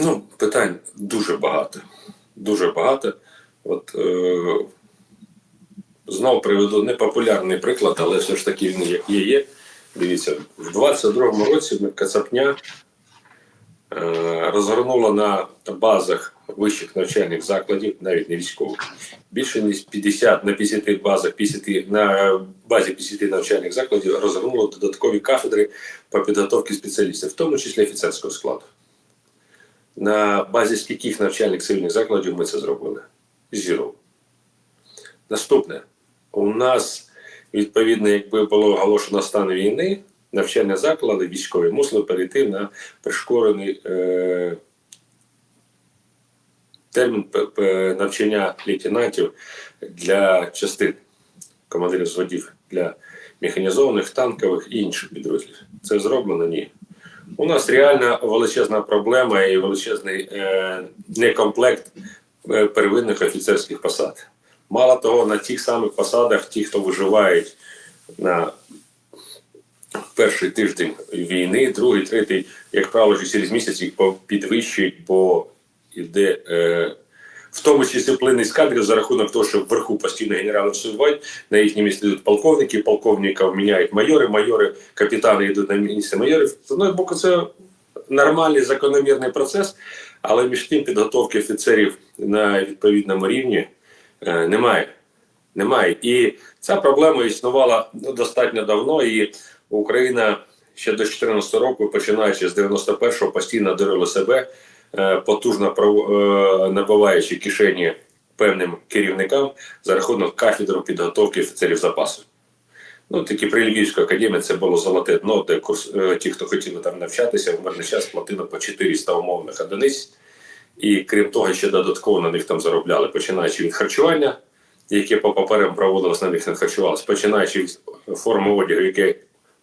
Ну, питань дуже багато. Дуже багато. От е, знову приведу непопулярний приклад, але все ж таки він є. є. Дивіться, в 22-му році Кацапня е, розгорнула на базах вищих навчальних закладів, навіть не військових, більше ніж 50 на 50 базах, 50, на базі 50 навчальних закладів розгорнула додаткові кафедри по підготовці спеціалістів, в тому числі офіцерського складу. На базі скільких навчальних цивільних закладів ми це зробили? Зіро. Наступне. У нас, відповідно, якби було оголошено стан війни, навчальні заклади військові мусили перейти на пришкорений е, термін навчання лейтенантів для частин командирів зводів для механізованих, танкових і інших підрозділів. Це зроблено? Ні. У нас реальна величезна проблема і величезний е, некомплект е, первинних офіцерських посад. Мало того, на тих самих посадах, ті, хто виживають на перший тиждень війни, другий, третій, як правило, через місяць їх підвищують, бо йде. е, в тому числі плинність кадрів за рахунок того, що вверху постійно генерали всувають, на їхні місці йдуть полковники, полковників міняють майори, майори, капітани йдуть на місце майорів. З одного боку, це нормальний закономірний процес, але між тим підготовки офіцерів на відповідному рівні е, немає. Немає. І ця проблема існувала ну, достатньо давно, і Україна ще до 2014 року, починаючи з 91-го, постійно дурила себе, потужно е, набиваючи кишені певним керівникам за рахунок кафедри підготовки офіцерів запасу. Ну, такі при Львівській академії це було золоте дно, де курс, е, ті, хто хотіли там навчатися, в мирний час платили по 400 умовних одиниць. І крім того, ще додатково на них там заробляли, починаючи від харчування, яке по паперам проводилось, на них не харчувалося, починаючи від форми одягу, яке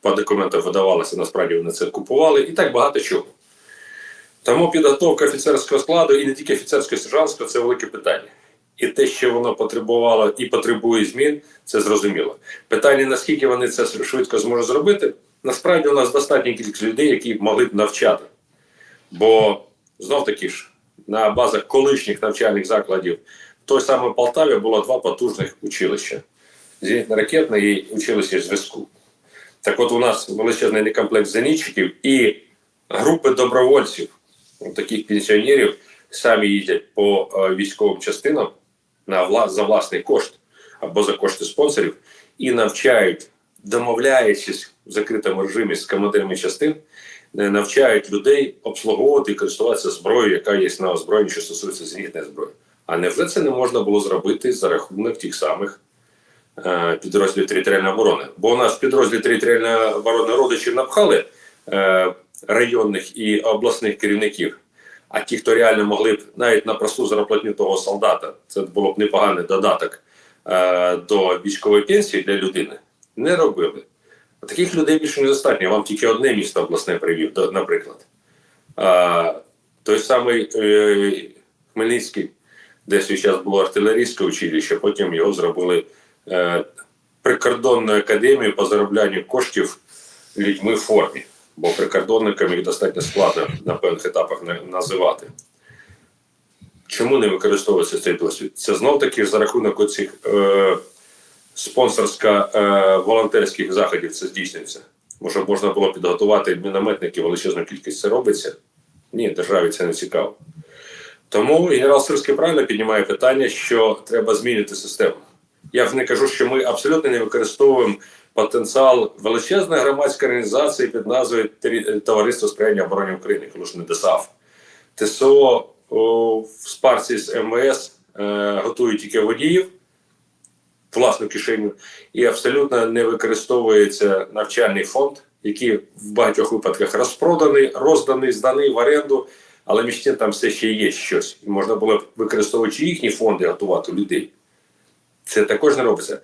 по документам видавалося, насправді вони це купували, і так багато чого. Тому підготовка офіцерського складу і не тільки офіцерського сержантського це велике питання. І те, що воно потребувало і потребує змін, це зрозуміло. Питання, наскільки вони це швидко зможуть зробити, насправді у нас достатня кількість людей, які могли б навчати. Бо знов таки ж на базах колишніх навчальних закладів в той самій Полтаві було два потужних училища: зенітно-ракетне і училище зв'язку. Так от у нас величезний некомплект зенітчиків і групи добровольців, таких пенсіонерів, самі їздять по е, військовим частинам на вла- за власний кошт або за кошти спонсорів і навчають, домовляючись в закритому режимі з командирами частин, е, навчають людей обслуговувати і користуватися зброєю, яка є на озброєнні, що стосується зенітної зброї. А невже це не можна було зробити за рахунок тих самих е, підрозділів територіальної оборони? Бо у нас в підрозділі територіальної оборони родичів напхали е, районних і обласних керівників. А ті, хто реально могли б навіть на просту зарплатню того солдата, це було б непоганий додаток е, до військової пенсії для людини, не робили. А таких людей більше не достатньо. Вам тільки одне місто обласне привів, наприклад. А, той самий е, Хмельницький, де свій час було артилерійське училище, потім його зробили е, прикордонною академією по зароблянню коштів людьми в формі. Бо прикордонникам їх достатньо складно на певних етапах називати. Чому не використовується цей досвід? Це знов таки за рахунок оцих е, спонсорсько-волонтерських заходів це здійснюється. Може, можна було підготувати мінометників, величезну кількість це робиться? Ні, державі це не цікаво. Тому генерал Сирський правильно піднімає питання, що треба змінити систему. Я не кажу, що ми абсолютно не використовуємо потенціал величезної громадської організації під назвою Товариство сприяння обороні України, коли ж не ДСАФ. ТСО о, в спарці з МВС е, готують тільки водіїв, власну кишеню, і абсолютно не використовується навчальний фонд, який в багатьох випадках розпроданий, розданий, зданий в оренду, але між тим там все ще є щось. І можна було б використовуючи їхні фонди, готувати людей. Це також не робиться.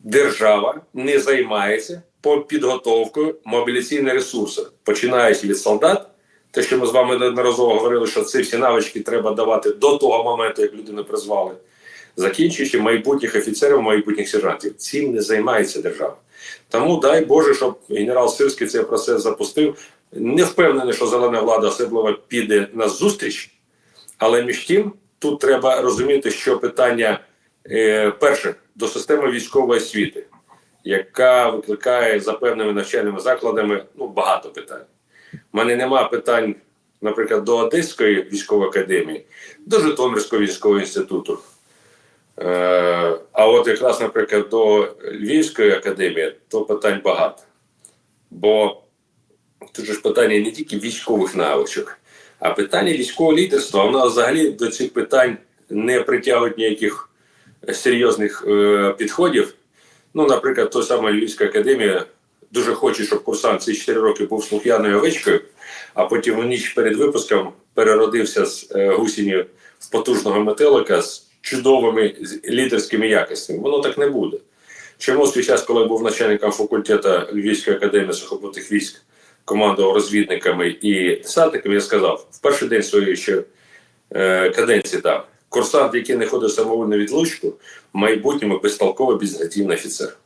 Держава не займається по підготовкою мобіляційних ресурсів, починаючи від солдат. Те, що ми з вами неодноразово говорили, що ці всі навички треба давати до того моменту, як людину призвали, закінчуючи майбутніх офіцерів, майбутніх сержантів. Цим не займається держава. Тому дай Боже, щоб генерал Сирський цей процес запустив. Не впевнений, що зелена влада особливо піде на зустріч, але між тим тут треба розуміти, що питання перше до системи військової освіти, яка викликає за певними навчальними закладами ну, багато питань. У мене нема питань, наприклад, до Одеської військової академії, до Житомирського військового інституту. Е, а от якраз, наприклад, до Львівської академії, то питань багато. Бо тут же ж питання не тільки військових навичок, а питання військового лідерства. Воно взагалі до цих питань не притягують ніяких серйозних е, підходів. Ну, наприклад, той самий Львівська академія дуже хоче, щоб курсант ці 4 роки був слух'яною овечкою, а потім у ніч перед випуском переродився з е, гусінню в потужного метелика з чудовими лідерськими якостями. Воно так не буде. Чому свій час, коли я був начальником факультету Львівської академії сухопутних військ, командував розвідниками і десантниками, я сказав, в перший день своєї ще е, каденції там, курсант, який не ходить самовольну відлучку, в майбутньому безтолковий безгатівний офіцер.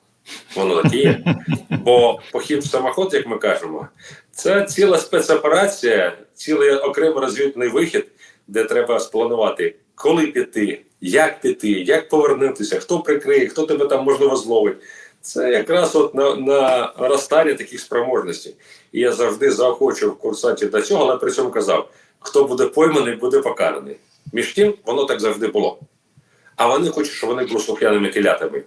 Воно так є. Бо похід в самоход, як ми кажемо, це ціла спецоперація, цілий окремий розвідний вихід, де треба спланувати, коли піти, як піти, як повернутися, хто прикриє, хто тебе там можливо зловить. Це якраз от на, на наростання таких спроможностей. І я завжди заохочував курсантів до цього, але при цьому казав: хто буде пойманий, буде покараний. Між тим, воно так завжди було. А вони хочуть, щоб вони були слух'яними телятами.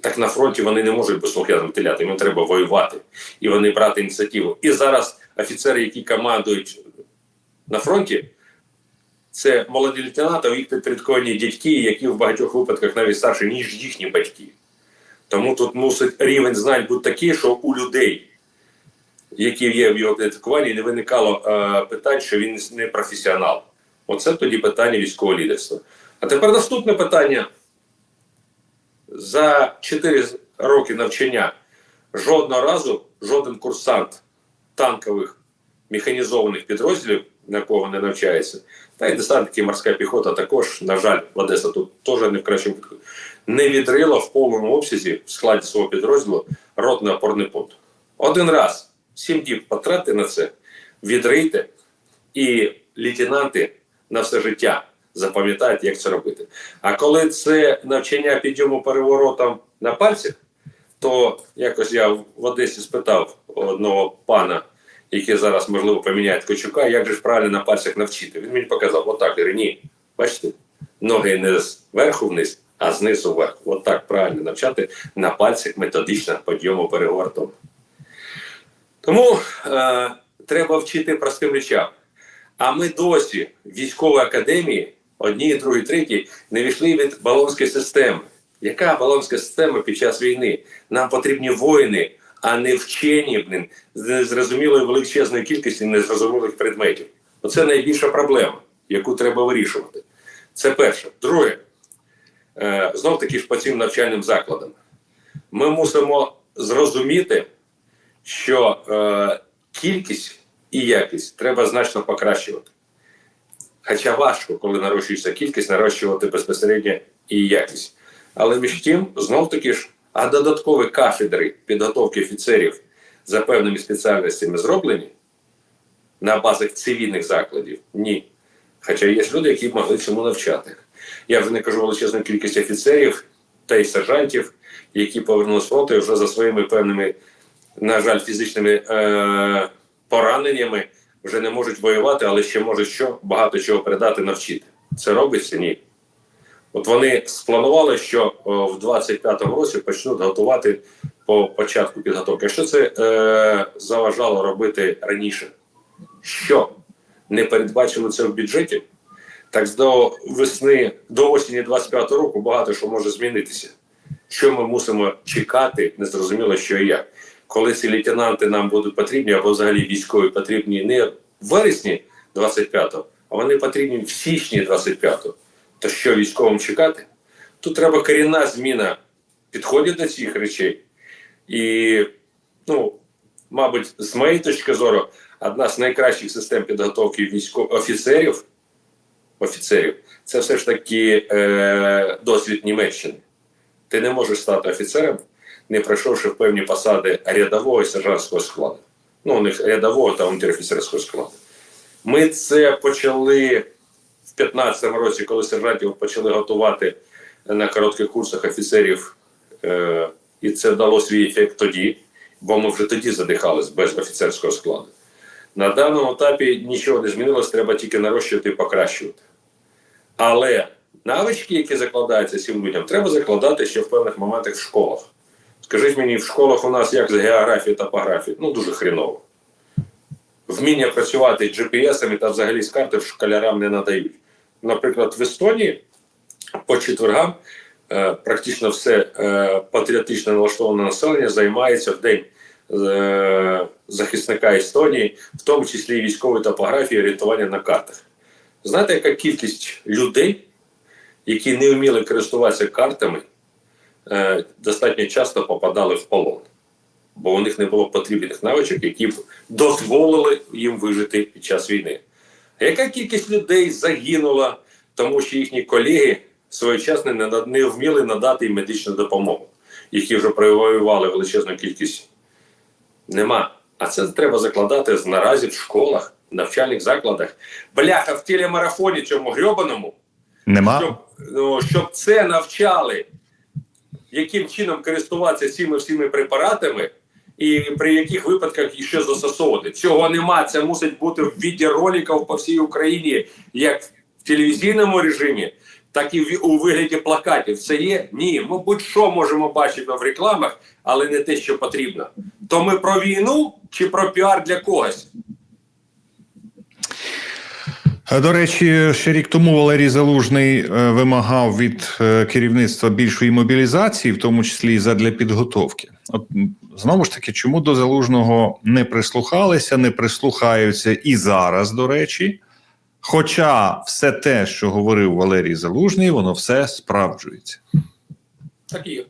Так на фронті вони не можуть бути слух'яними телятами, їм треба воювати. І вони брати ініціативу. І зараз офіцери, які командують на фронті, це молоді лейтенанти, їх підпорядковані дядьки, які в багатьох випадках навіть старші, ніж їхні батьки. Тому тут мусить рівень знань бути такий, що у людей, які є в його підпорядкуванні, не виникало е, питань, що він не професіонал. Оце тоді питання військового лідерства. А тепер наступне питання. За 4 роки навчання жодного разу жоден курсант танкових механізованих підрозділів, на кого не навчається, та й десантники морська піхота також, на жаль, в Одеса тут теж не в кращому випадку, не відрила в повному обсязі в складі свого підрозділу ротний опорний пункт. Один раз, сім діб потратьте на це, відрийте, і лейтенанти на все життя запам'ятають, як це робити. А коли це навчання підйому переворотом на пальцях, то якось я в Одесі спитав одного пана, який зараз, можливо, поміняє Ткачука, як же ж правильно на пальцях навчити. Він мені показав, отак, я говорю, ні, бачите, ноги не зверху вниз, а знизу вверх. Отак правильно навчати на пальцях методично підйому перевертом. Тому е, треба вчити простим речам. А ми досі в військовій академії, одній, другій, третій, не війшли від балонської системи. Яка балонська система під час війни? Нам потрібні воїни, а не вчені з незрозумілою величезною кількістю незрозумілих предметів. Оце найбільша проблема, яку треба вирішувати. Це перше. Друге, е, знов таки ж по цим навчальним закладам. Ми мусимо зрозуміти, що е, кількість і якість треба значно покращувати. Хоча важко, коли нарощується кількість, нарощувати безпосередньо і якість. Але між тим, знов таки ж, а додаткові кафедри підготовки офіцерів за певними спеціальностями зроблені на базах цивільних закладів? Ні. Хоча є люди, які могли цьому навчати. Я вже не кажу величезну кількість офіцерів та й сержантів, які повернулися фронту вже за своїми певними, на жаль, фізичними е- пораненнями вже не можуть воювати, але ще можуть що багато чого передати, навчити. Це робиться? Ні. От вони спланували, що в 25-му році почнуть готувати по початку підготовки. Що це е, заважало робити раніше? Що не передбачили це в бюджеті? Так до весни, до осені 25-го року багато що може змінитися. Що ми мусимо чекати, незрозуміло, що і як. Коли ці лейтенанти нам будуть потрібні, або взагалі військові потрібні не в вересні 25-го, а вони потрібні в січні 25-го. То що військовим чекати? Тут треба корінна зміна підходів до цих речей. І, ну, мабуть, з моєї точки зору, одна з найкращих систем підготовки військових офіцерів, офіцерів це все ж таки е, досвід Німеччини. Ти не можеш стати офіцером, не пройшовши в певні посади рядового і сержантського складу. Ну, у них рядового та унтер-офіцерського складу. Ми це почали в 15-му році, коли сержантів почали готувати на коротких курсах офіцерів, е, і це дало свій ефект тоді, бо ми вже тоді задихались без офіцерського складу. На даному етапі нічого не змінилось, треба тільки нарощувати і покращувати. Але навички, які закладаються цим людям, треба закладати ще в певних моментах в школах. Скажіть мені, в школах у нас як з географії топографії? Ну, дуже хріново. Вміння працювати з GPS-ами та взагалі з карти школярам не надають. Наприклад, в Естонії по четвергам е, практично все е, патріотично налаштоване населення займається в день е, захисника Естонії, в тому числі військової топографії, орієнтування на картах. Знаєте, яка кількість людей, які не вміли користуватися картами, е, достатньо часто попадали в полон, бо у них не було потрібних навичок, які б дозволили їм вижити під час війни. А яка кількість людей загинула, тому що їхні колеги своєчасно не, не вміли надати їм медичну допомогу, які вже провоювали величезну кількість? Нема. А це треба закладати наразі в школах, навчальних закладах. Бляха в телемарафоні цьому грьобаному Нема. щоб, ну, щоб це навчали, яким чином користуватися цими всіми препаратами, і при яких випадках їх ще застосовувати. Цього нема. Це мусить бути в віді роликів по всій Україні, як в телевізійному режимі, так і в- у вигляді плакатів. Це є? Ні. Ми будь-що можемо бачити в рекламах, але не те, що потрібно. То ми про війну чи про піар для когось? До речі, ще рік тому Валерій Залужний е, вимагав від е, керівництва більшої мобілізації, в тому числі і задля підготовки. От знову ж таки, чому до залужного не прислухалися, не прислухаються і зараз, до речі. Хоча все те, що говорив Валерій Залужний, воно все справджується. Так і є.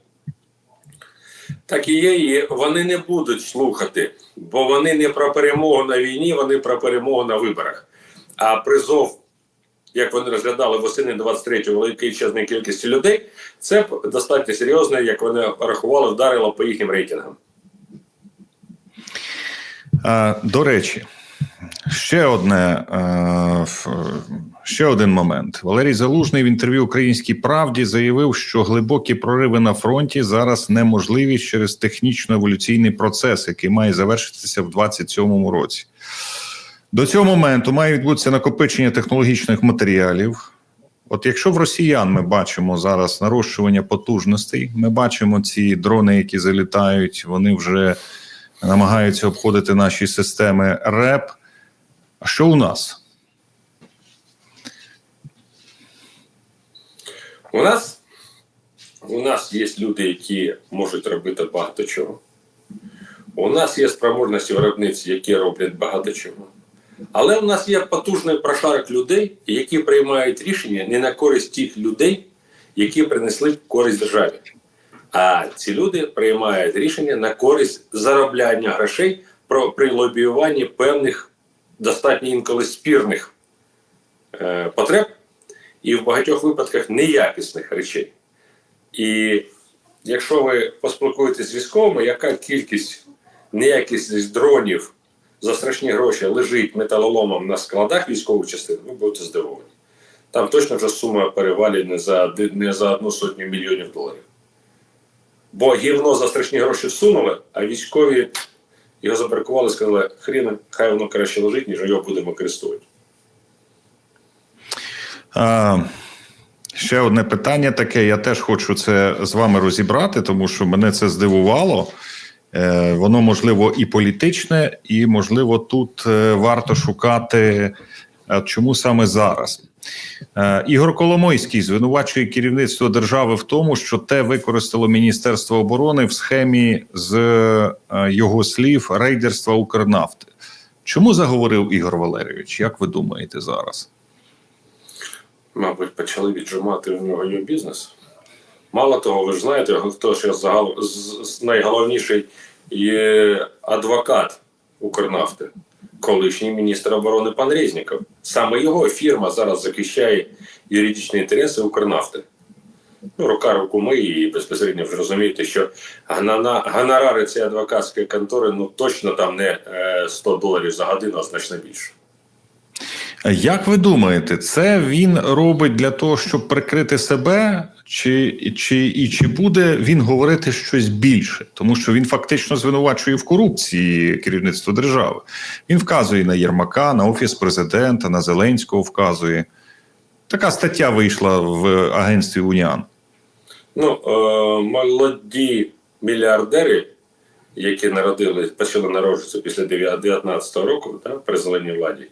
Так і є, і вони не будуть слухати, бо вони не про перемогу на війні, вони про перемогу на виборах. А призов, як вони розглядали восени 23-го величезної кількості людей, це достатньо серйозно, як вони рахували, вдарило по їхнім рейтингам. До речі, ще одне е, ще один момент. Валерій Залужний в інтерв'ю Українській правді заявив, що глибокі прориви на фронті зараз неможливі через технічно-еволюційний процес, який має завершитися в 2027 році. До цього моменту має відбутися накопичення технологічних матеріалів. От якщо в росіян ми бачимо зараз нарощування потужностей, ми бачимо ці дрони, які залітають, вони вже намагаються обходити наші системи РЕП. А що у нас? У нас, у нас є люди, які можуть робити багато чого. У нас є спроможності виробниці, які роблять багато чого. Але у нас є потужний прошарок людей, які приймають рішення не на користь тих людей, які принесли користь державі. А ці люди приймають рішення на користь заробляння грошей про при лобіюванні певних достатньо інколи спірних е, потреб і в багатьох випадках неякісних речей. І якщо ви поспілкуєтесь з військовими, яка кількість неякісних дронів за страшні гроші лежить металоломом на складах військових частин, ви будете здивовані. Там точно вже сума перевалює не за, не за одну сотню мільйонів доларів. Бо гівно за страшні гроші всунули, а військові його запаркували і сказали, хріна, хай воно краще лежить, ніж його будемо користувати. А, ще одне питання таке. Я теж хочу це з вами розібрати, тому що мене це здивувало. Е, воно можливо і політичне, і можливо тут е, варто шукати, е, чому саме зараз. Ігор Коломойський звинувачує керівництво держави в тому, що те використало Міністерство оборони в схемі з його слів рейдерства Укрнафти. Чому заговорив Ігор Валерійович? Як ви думаєте зараз? мабуть, почали віджимати в нього бізнес. Мало того, ви ж знаєте, хто ще загал... найголовніший є адвокат Укрнафти, колишній міністр оборони пан Резніков. Саме його фірма зараз захищає юридичні інтереси Укрнафти. ну, рука руку ми і безпосередньо вже розумієте, що гонорари цієї адвокатської контори ну точно там не е, 100 доларів за годину, а значно більше. Як ви думаєте, це він робить для того, щоб прикрити себе, чи, чи, і чи буде він говорити щось більше? Тому що він фактично звинувачує в корупції керівництво держави. Він вказує на Єрмака, на офіс президента, на Зеленського вказує. Така стаття вийшла в агентстві Уніан. Ну, е, молоді мільярдери, які народились, почали народжуватися після 19 року, да, при зеленій владі,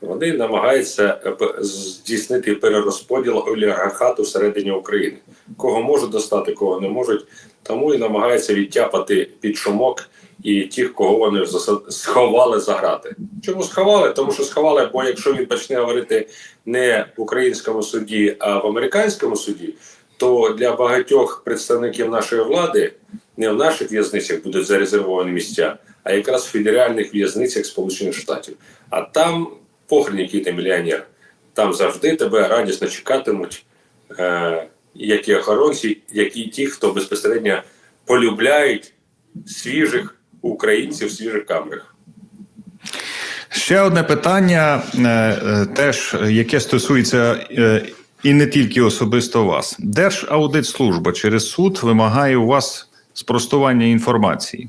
вони намагаються е, здійснити перерозподіл олігархату всередині України. Кого можуть достати, кого не можуть, тому і намагаються відтяпати під шумок і тих, кого вони сховали за грати. Чому сховали? Тому що сховали, бо якщо він почне говорити не в українському суді, а в американському суді, то для багатьох представників нашої влади не в наших в'язницях будуть зарезервовані місця, а якраз в федеральних в'язницях Сполучених Штатів. А там похрен, який ти мільйонер. Там завжди тебе радісно чекатимуть, е, як і охоронці, як і ті, хто безпосередньо полюбляють свіжих українців свіжих камерах. Ще одне питання, е, теж яке стосується е, і не тільки особисто вас. Держаудитслужба через суд вимагає у вас спростування інформації.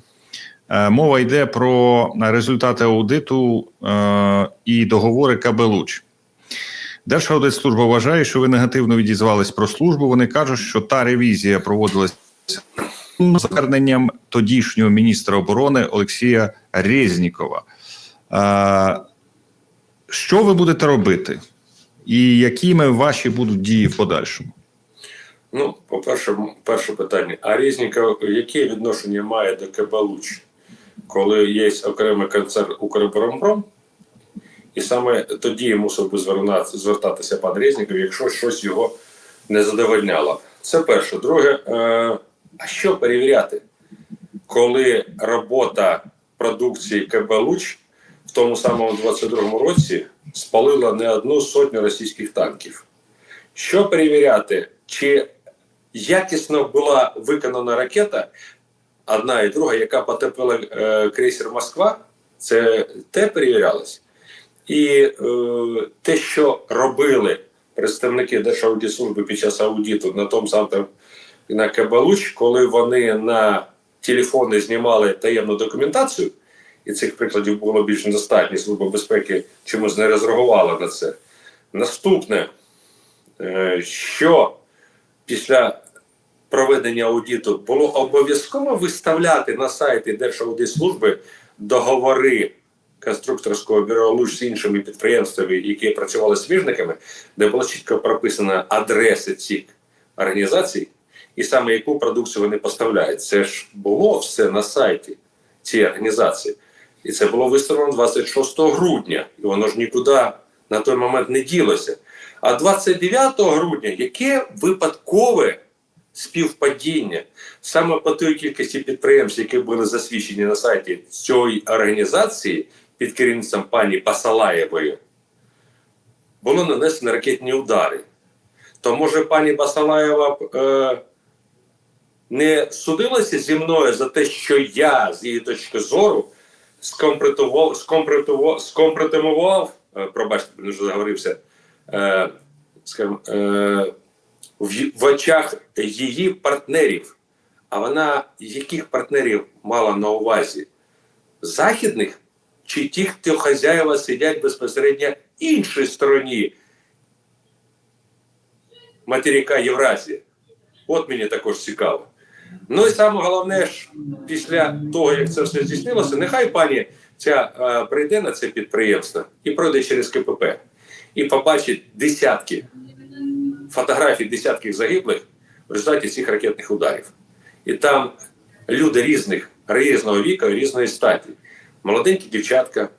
Е, Мова йде про результати аудиту е, і договори Кабелуч. Держаудитслужба вважає, що ви негативно відізвались про службу. Вони кажуть, що та ревізія проводилась з зверненням тодішнього міністра оборони Олексія Резнікова. Е, Що ви будете робити? І якими ваші будуть дії в подальшому? Ну, по-перше, перше питання. А Резніков яке відношення має до Кабалуч, коли є окремий концерн Укроборонпром? І саме тоді мусив би звертатися пан Резніков, якщо щось його не задовольняло. Це перше. Друге, е, а що перевіряти, коли робота продукції Кабалуч в тому самому 22-му році спалила не одну сотню російських танків? Що перевіряти, чи якісно була виконана ракета, одна і друга, яка потопила е, крейсер Москва, це те перевірялось. І е, те, що робили представники Держаудитслужби під час аудиту на тому самому на Кабалуч, коли вони на телефони знімали таємну документацію, і цих прикладів було більш недостатньо, Служба безпеки чомусь не розреагувала на це. Наступне, е, що після проведення аудиту було обов'язково виставляти на сайті Держаудитслужби договори конструкторського бюро «Луч» з іншими підприємствами, які працювали сміжниками, де було чітко прописано адреси цих організацій і саме яку продукцію вони поставляють. Це ж було все на сайті цієї організації. І це було виставлено 26 грудня, і воно ж нікуди на той момент не ділося. А 29 грудня яке випадкове співпадіння саме по той кількості підприємств, які були засвідчені на сайті цієї організації під керівництвом пані Басалаєвої, було нанесено ракетні удари. То може пані Басалаєва е, не судилася зі мною за те, що я, з її точки зору, скомпретував, скомпретував, скомпретимував, е, пробачте, не заговорився, е, скажімо, е, в, в очах її партнерів. А вона яких партнерів мала на увазі? Західних чи тих, хто хазяїва сидять безпосередньо іншій стороні материка Євразії? От мені також цікаво. Ну і саме головне ж, після того, як це все здійснилося, нехай пані ця е, прийде на це підприємство і пройде через КПП і побачить десятки фотографій десятків загиблих в результаті цих ракетних ударів. І там люди різних, різного віку, різної статі. Молоденькі дівчатка,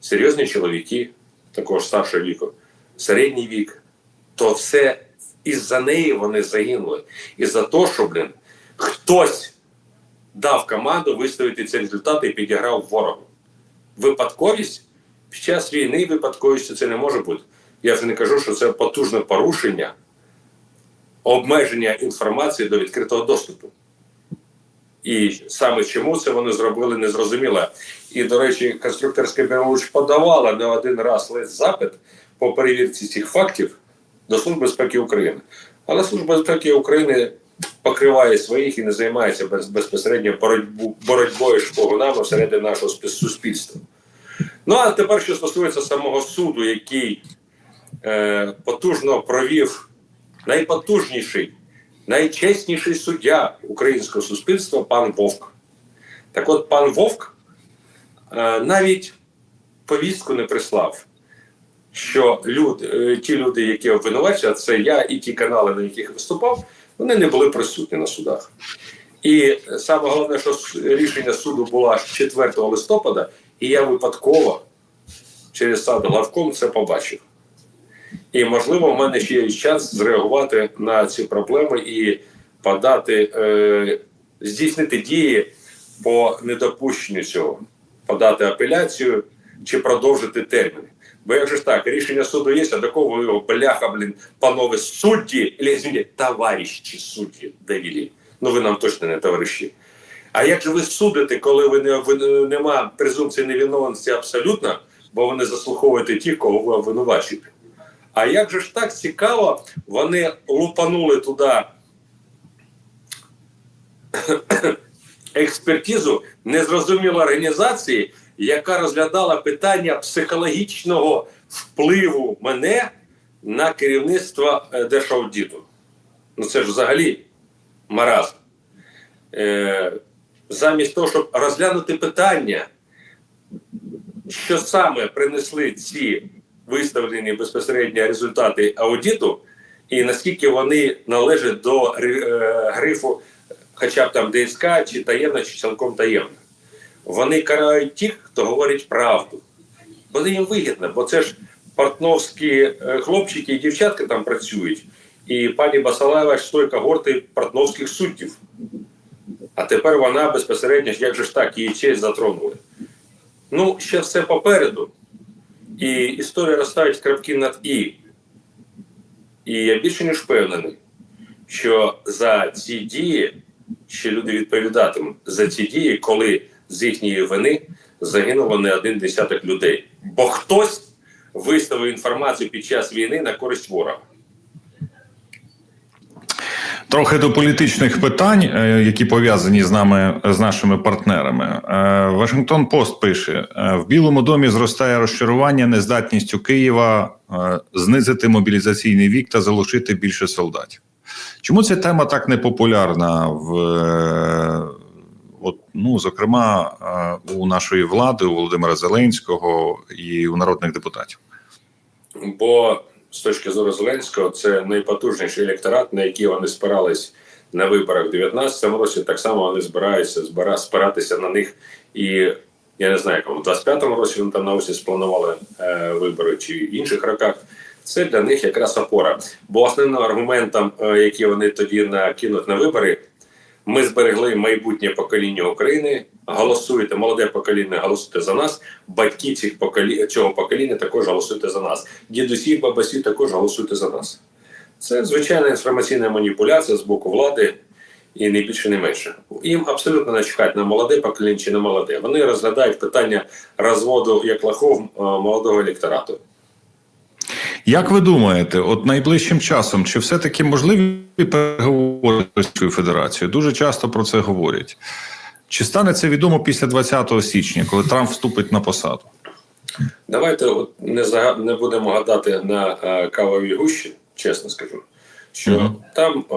серйозні чоловіки, також старшого віку, середній вік. То все із-за неї вони загинули. І за те, що, блін, хтось дав команду виставити ці результати і підіграв ворогу. Випадковість під час війни випадковістю це не може бути. Я вже не кажу, що це потужне порушення обмеження інформації до відкритого доступу. І саме чому це вони зробили, незрозуміло. І, до речі, конструкторська бюро подавала не один раз лист запит по перевірці цих фактів до Служби безпеки України. Але Служба безпеки України покриває своїх і не займається без, безпосередньо боротьбу, боротьбою з шпигунами всередині нашого суспільства. Ну а тепер, що стосується самого суду, який потужно провів найпотужніший, найчесніший суддя українського суспільства пан Вовк. Так от пан Вовк е, навіть повістку не прислав, що люди, е, ті люди, які обвинувачують, це я і ті канали, на яких виступав, вони не були присутні на судах. І саме головне, що рішення суду було 4 листопада, і я випадково через сад главком це побачив. І можливо, в мене ще є час зреагувати на ці проблеми і подати, е, здійснити дії по недопущенню цього, подати апеляцію чи продовжити термін. Бо як же ж так, рішення суду є, а до кого його бляха, блін, панове судді, извините, товариші судді довели. Ну ви нам точно не товариші. А як же ви судите, коли ви не ви, нема презумпції невиновності абсолютно, бо ви не заслуховуєте тих, кого ви обвинувачуєте? А як же ж так цікаво, вони лупанули туди експертизу незрозумілої організації, яка розглядала питання психологічного впливу мене на керівництво е, Ну це ж взагалі маразм. Е, замість того, щоб розглянути питання, що саме принесли ці виставлені безпосередньо результати аудиту, і наскільки вони належать до е, грифу, хоча б там ДСК, чи таємно, чи цілком таємно. Вони карають тих, хто говорить правду. Бо їм вигідно, бо це ж портновські е, хлопчики і дівчатки там працюють. І пані Басалаєва з той когорти портновських суддів. А тепер вона безпосередньо, як же ж так, її честь затронули. Ну, ще все попереду. І історія розставить крапки над І. І я більше ніж впевнений, що за ці дії ще люди відповідатимуть за ці дії, коли з їхньої вини загинуло не один десяток людей. Бо хтось виставив інформацію під час війни на користь ворога. Трохи до політичних питань, е, які пов'язані з нами з нашими партнерами. Е, Вашингтон Пост пише: е, в Білому домі зростає розчарування нездатністю Києва знизити мобілізаційний вік та залишити більше солдатів. Чому ця тема так непопулярна в от, ну, зокрема у нашої влади, у Володимира Зеленського і у народних депутатів? Бо з точки зору Зеленського, це найпотужніший електорат, на який вони спирались на виборах в 2019 році. Так само вони збираються збира, спиратися на них. І я не знаю, як в 25-му році вони там на осінь спланували е, вибори чи в інших роках. Це для них якраз опора. Бо основним аргументом, е, який вони тоді накинуть на вибори, ми зберегли майбутнє покоління України. Голосуйте, молоде покоління, голосуйте за нас. Батьки цих поколі... цього покоління також голосуйте за нас. Дідусі, бабусі також голосуйте за нас. Це звичайна інформаційна маніпуляція з боку влади і не більше, не менше. Їм абсолютно не чекають на молоде покоління чи на молоде. Вони розглядають питання розводу як лохов е, молодого електорату. Як ви думаєте, от найближчим часом чи все-таки можливі переговори з Російською Федерацією? Дуже часто про це говорять. Чи стане це відомо після 20 січня, коли Трамп вступить на посаду? Давайте от не зага- не будемо гадати на е, кавовій гущі, чесно скажу. Що Мгм. там е,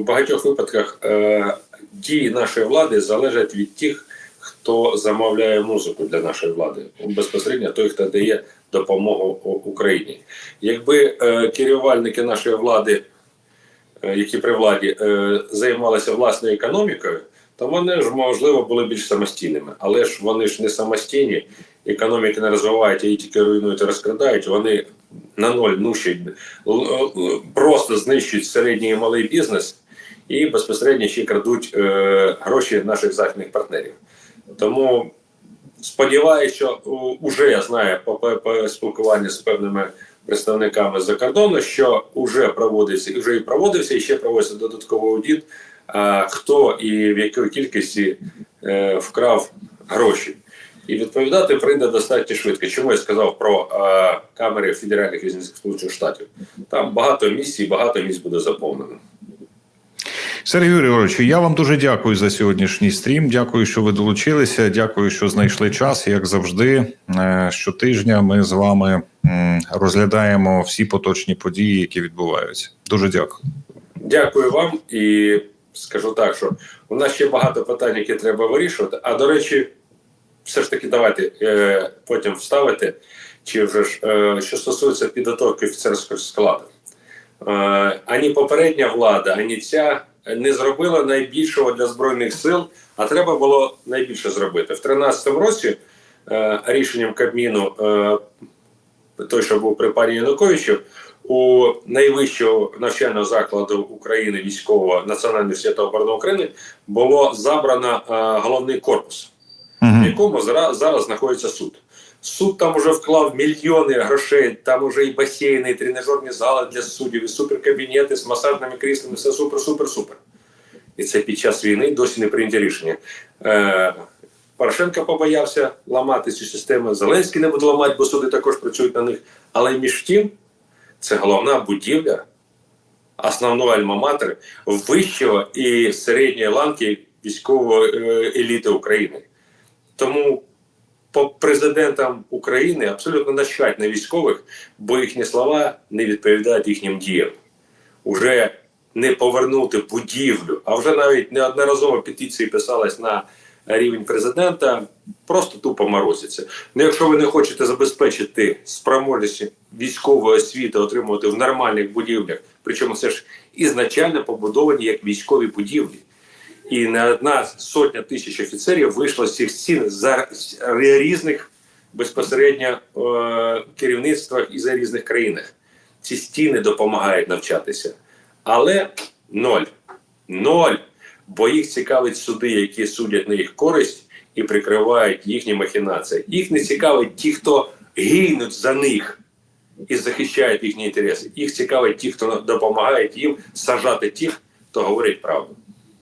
в багатьох випадках е, дії нашої влади залежать від тих, хто замовляє музику для нашої влади. Безпосередньо той, хто дає допомогу Україні. Якби е, керівальники нашої влади, е, які при владі, е, займалися власною економікою, то вони ж можливо були більш самостійними. Але ж вони ж не самостійні, економіки не розвивають, її тільки руйнують і розкрадають. Вони на ноль нущать, просто знищують середній і малий бізнес і безпосередньо ще крадуть гроші наших західних партнерів. Тому сподіваюся, що уже я знаю по, спілкуванню з певними представниками з-за кордону, що вже проводився і вже і проводився, і ще проводиться додатковий а, хто і в якій кількості е, вкрав гроші. І відповідати прийде достатньо швидко. Чому я сказав про е, камери федеральних візницьких сполучених штатів? Там багато місць і багато місць буде заповнено. Сергій Григорович, я вам дуже дякую за сьогоднішній стрім. Дякую, що ви долучилися. Дякую, що знайшли час. Як завжди, е, щотижня ми з вами розглядаємо всі поточні події, які відбуваються. Дуже дякую. Дякую вам і скажу так, що у нас ще багато питань, які треба вирішувати. А до речі, все ж таки, давайте е, потім вставити. Чи вже ж е, що стосується підготовки офіцерського складу, е, ані попередня влада, ані ця не зробила найбільшого для збройних сил, а треба було найбільше зробити в 2013 році. Е, рішенням Кабміну, е, той, що був при пані Януковичу, у найвищого навчального закладу України військового Національного університету оборони України було забрано е, головний корпус, в якому зараз знаходиться суд. Суд там уже вклав мільйони грошей, там уже і басейни, і тренажерні зали для суддів, і суперкабінети з масажними кріслами, все супер, супер, супер. І це під час війни досі не прийняті рішення. Е, Порошенко побоявся ламати цю систему. Зеленський не буде ламати, бо суди також працюють на них. Але між тим, це головна будівля основного альма-матер вищого і середньої ланки військової е, еліти України. Тому президентам України абсолютно начхать на військових, бо їхні слова не відповідають їхнім діям. Уже не повернути будівлю, а вже навіть неодноразово петиції писались на рівень президента, просто тупо морозиться. Ну, якщо ви не хочете забезпечити спроможність військової освіти отримувати в нормальних будівлях, причому це ж ізначально побудовані як військові будівлі. І не одна сотня тисяч офіцерів вийшло з цих стін за різних безпосередньо е, керівництвах і за різних країнах. Ці стіни допомагають навчатися. Але ноль. Ноль. Бо їх цікавить суди, які судять на їх користь і прикривають їхні махінації. Їх не цікавить ті, хто гинуть за них і захищають їхні інтереси. Їх цікавить ті, хто допомагає їм сажати тих, хто говорить правду.